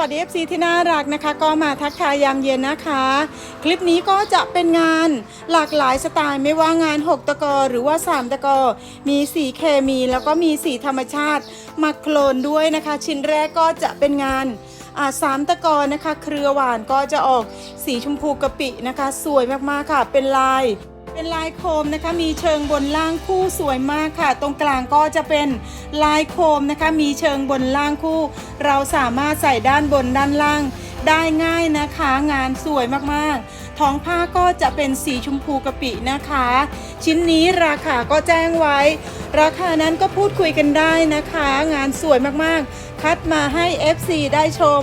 วัสดี FC ที่น่ารักนะคะ ก็มาทักทายยามเย็นนะคะ คลิปนี้ก็จะเป็นงานหลากหลายสไตล์ไม่ว่างาน 6 ตะกอหรือว่า 3 ตะกอ มีสีเคมี แล้วก็มีสีธรรมชาติมาโคลนด้วยนะคะ ชิ้นแรกก็จะเป็นงานอ่าสามตะกอนะคะ เครือหวานก็จะออกสีชมพูกะปินะคะ สวยมากๆค่ะ เป็นลาย เป็นลายโคมนะคะมีเชิงบนล่างคู่สวยมากค่ะ ตรงกลางก็จะเป็นลายโคมนะคะมีเชิงบนล่างคู่ เราสามารถใส่ด้านบนด้านล่างได้ง่ายนะคะงานสวยมากๆ ท้องผ้าก็จะเป็นสีชมพูกะปินะคะ ชิ้นนี้ราคาก็แจ้งไว้ ราคานั้นก็พูดคุยกันได้นะคะ งานสวยมากๆ คัดมาให้ FC ได้ชม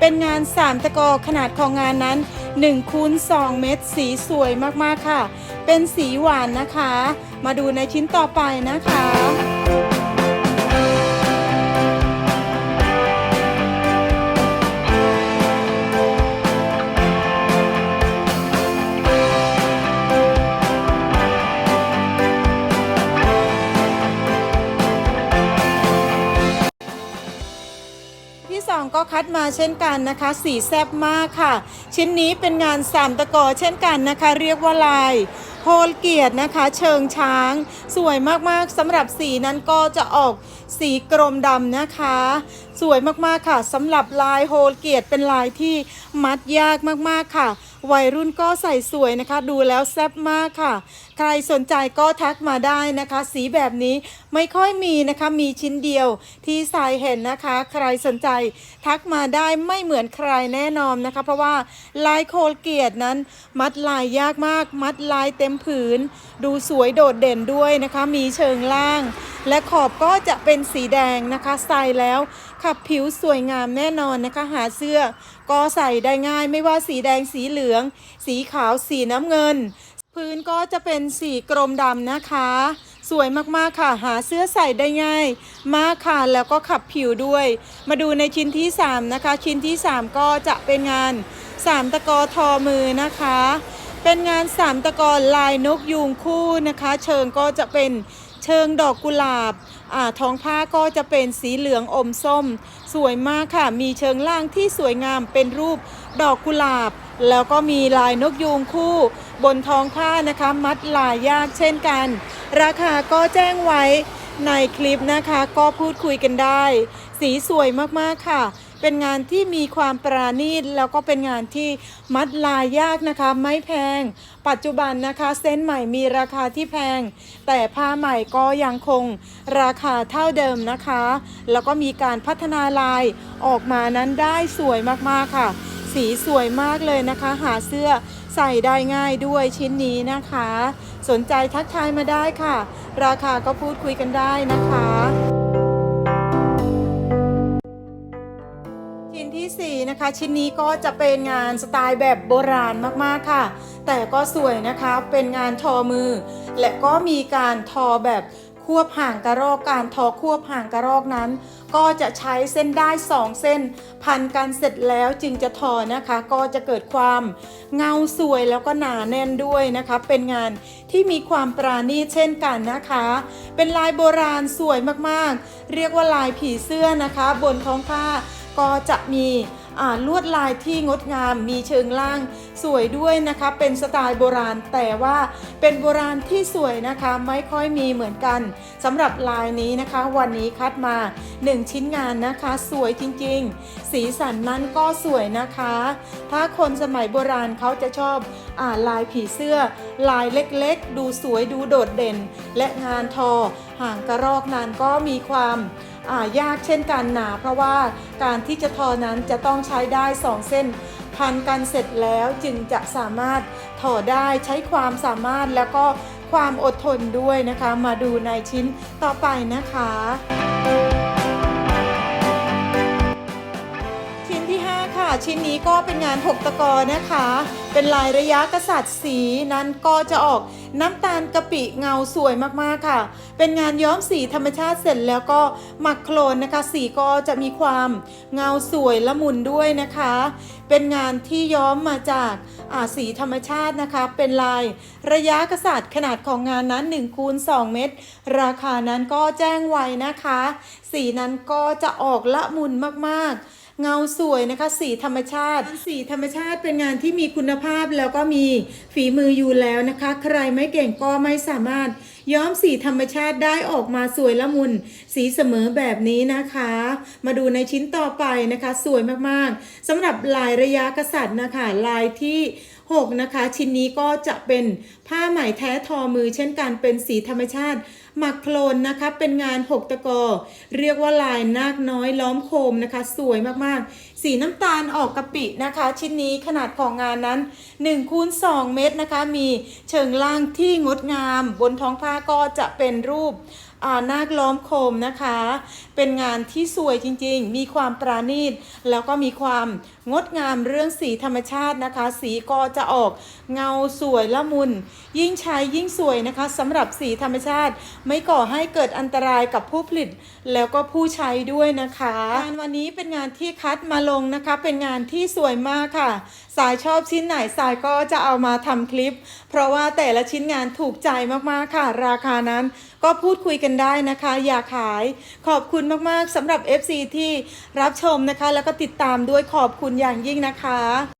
เป็นงาน 3 ตะกอขนาดของงานนั้น1คูณ2เม็ดสีสวยมากๆค่ะ เป็นสีหวานนะคะ มาดูในชิ้นต่อไปนะคะที่สองก็คัดมาเช่นกันนะคะ สีแซบมากค่ะ ชิ้นนี้เป็นงานสามตะกอเช่นกันนะคะ เรียกว่าลาย โฮลเกียรตินะคะ เชิงช้าง สวยมากๆสำหรับสีนั้นก็จะออกสีกรมดำนะคะ สวยมากๆค่ะสำหรับลายโฮลเกียรติเป็นลายที่มัดยากมากๆค่ะ วัยรุ่นก็ใส่สวยนะคะ ดูแล้วแซ่บมากค่ะ ใครสนใจก็ทักมาได้นะคะ สีแบบนี้ไม่ค่อยมีนะคะ มีชิ้นเดียวที่สายเห็นนะคะ ใครสนใจทักมาได้ไม่เหมือนใครแน่นอนนะคะ เพราะว่าลายโคลเกียรตินั้น มัดลายยากมาก มัดลายเต็มผืน ดูสวยโดดเด่นด้วยนะคะ มีเชิงล่าง และขอบก็จะเป็นสีแดงนะคะ ใส่แล้วขับผิวสวยงามแน่นอนนะคะ หาเสื้อก็ใส่ได้ง่าย ไม่ว่าสีแดงสีเหลือง สีขาวสีน้ำเงิน พื้นก็จะเป็นสีกรมดำนะคะ สวยมากๆค่ะ หาเสื้อใส่ได้ง่าย มากค่ะแล้วก็ขับผิวด้วย มาดูในชิ้นที่ 3 นะคะ ชิ้นที่ 3 ก็จะเป็นงาน3ตะกอทอมือนะคะเป็นงาน3ตะกอลายนกยูงคู่นะคะ เชิงก็จะเป็น เชิงดอกกุหลาบอ่าท้องผ้าก็จะเป็นสีเหลืองอมส้ม สวยมากค่ะ มีเชิงล่างที่สวยงามเป็นรูปดอกกุหลาบ แล้วก็มีลายนกยูงคู่ บนท้องผ้านะคะมัดลายยากเช่นกัน ราคาก็แจ้งไว้ในคลิปนะคะก็พูดคุยกันได้ สีสวยมากๆค่ะ เป็นงานที่มีความปราณีตแล้วก็เป็นงานที่มัดลายยากนะคะไม่แพง ปัจจุบันนะคะเส้นใหม่มีราคาที่แพง แต่ผ้าใหม่ก็ยังคงราคาเท่าเดิมนะคะ แล้วก็มีการพัฒนาลายออกมานั้นได้สวยมากๆค่ะ สีสวยมากเลยนะคะ หาเสื้อใส่ได้ง่ายด้วยชิ้นนี้นะคะ สนใจทักทายมาได้ค่ะ ราคาก็พูดคุยกันได้นะคะ นทีสี่4นะคะ ชิ้นนี้ก็จะเป็นงานสไตล์แบบโบราณมากๆค่ะ แต่ก็สวยนะคะเป็นงานทอมือ และก็มีการทอแบบควบห่างกระรอกการทอควบห่างกระรอกนั้น ก็จะใช้เส้นได้2เส้น พันกันเสร็จแล้วจึงจะทอนะคะ ก็จะเกิดความเงาสวยแล้วก็หนาแน่นด้วยนะคะ เป็นงานที่มีความปราณีตเช่นกันนะคะ เป็นลายโบราณสวยมากๆ เรียกว่าลายผีเสื้อนะคะ บนท้องผ้าก็จะมี ลวดลายที่งดงามมีเชิงล่างสวยด้วยนะคะเป็นสไตล์โบราณ แต่ว่าเป็นโบราณที่สวยนะคะไม่ค่อยมีเหมือนกันสำหรับลายนี้นะคะ วันนี้คัดมา 1 ชิ้นงานนะคะ สวยจริงๆ สีสันนั้นก็สวยนะคะ ถ้าคนสมัยโบราณเขาจะชอบอาลายผีเสื้อ ลายเล็กๆ ดูสวยดูโดดเด่น และงานทอ ห่างกระรอกนั้นก็มีความ ยากเช่นกันหนาเพราะว่าการที่จะทอนั้นจะต้องใช้ได้ 2 เส้น พันกันเสร็จแล้วจึงจะสามารถถอได้ใช้ความสามารถแล้วก็ความอดทนด้วยนะคะ มาดูในชิ้นต่อไปนะคะ ชิ้นนี้ก็เป็นงาน6ตะกอนะคะ เป็นลายระยะกษัตริย์สีนั้นก็จะออกน้ำตาลกะปิเงาสวยมากๆค่ะ เป็นงานย้อมสีธรรมชาติเสร็จแล้วก็หมักโคลนนะคะ สีก็จะมีความเงาสวยละมุนด้วยนะคะ เป็นงานที่ย้อมมาจากาสีธรรมชาตินะคะ เป็นลายระยะกษัตริย์ขนาดของงานนั้น1คูณ2เมตร ราคานั้นก็แจ้งไว้นะคะ สีนั้นก็จะออกละมุนมากๆ เงาสวยนะคะสีธรรมชาติ สีธรรมชาติเป็นงานที่มีคุณภาพแล้วก็มีฝีมืออยู่แล้วนะคะ ใครไม่เก่งก็ไม่สามารถย้อมสีธรรมชาติได้ออกมาสวยละมุน สีเสมอแบบนี้นะคะ มาดูในชิ้นต่อไปนะคะ สวยมากๆสำหรับลายระยะกษัตริย์นะคะลายที่ 6นะคะ ชิ้นนี้ก็จะเป็นผ้าไหมแท้ทอมือ เช่นกันเป็นสีธรรมชาติหมักโคลนนะคะเป็นงาน 6 ตะกอ เรียกว่าลายนาคน้อยล้อมโคมนะคะ สวยมากๆ สีน้ำตาลออกกะปินะคะ ชิ้นนี้ขนาดของงานนั้น1คูณ2เมตรนะคะ มีเชิงล่างที่งดงาม บนท้องผ้าก็จะเป็นรูป นาคล้อมโคมนะคะ เป็นงานที่สวยจริงๆ มีความปราณีตแล้วก็มีความงดงามเรื่องสีธรรมชาตินะคะ สีก็จะออกเงาสวยละมุน ยิ่งใช้ยิ่งสวยนะคะสำหรับสีธรรมชาติ ไม่ก่อให้เกิดอันตรายกับผู้ผลิต แล้วก็ผู้ใช้ด้วยนะคะงานวันนี้เป็นงานที่คัดมาลงนะคะ เป็นงานที่สวยมากค่ะ สายชอบชิ้นไหนสายก็จะเอามาทำคลิป เพราะว่าแต่ละชิ้นงานถูกใจมากๆค่ะ ราคานั้นก็พูดคุยกันได้นะคะ อย่าขายขอบคุณมากๆสำหรับ FC ที่รับชมนะคะ แล้วก็ติดตามด้วยขอบคุณอย่างยิ่งนะคะ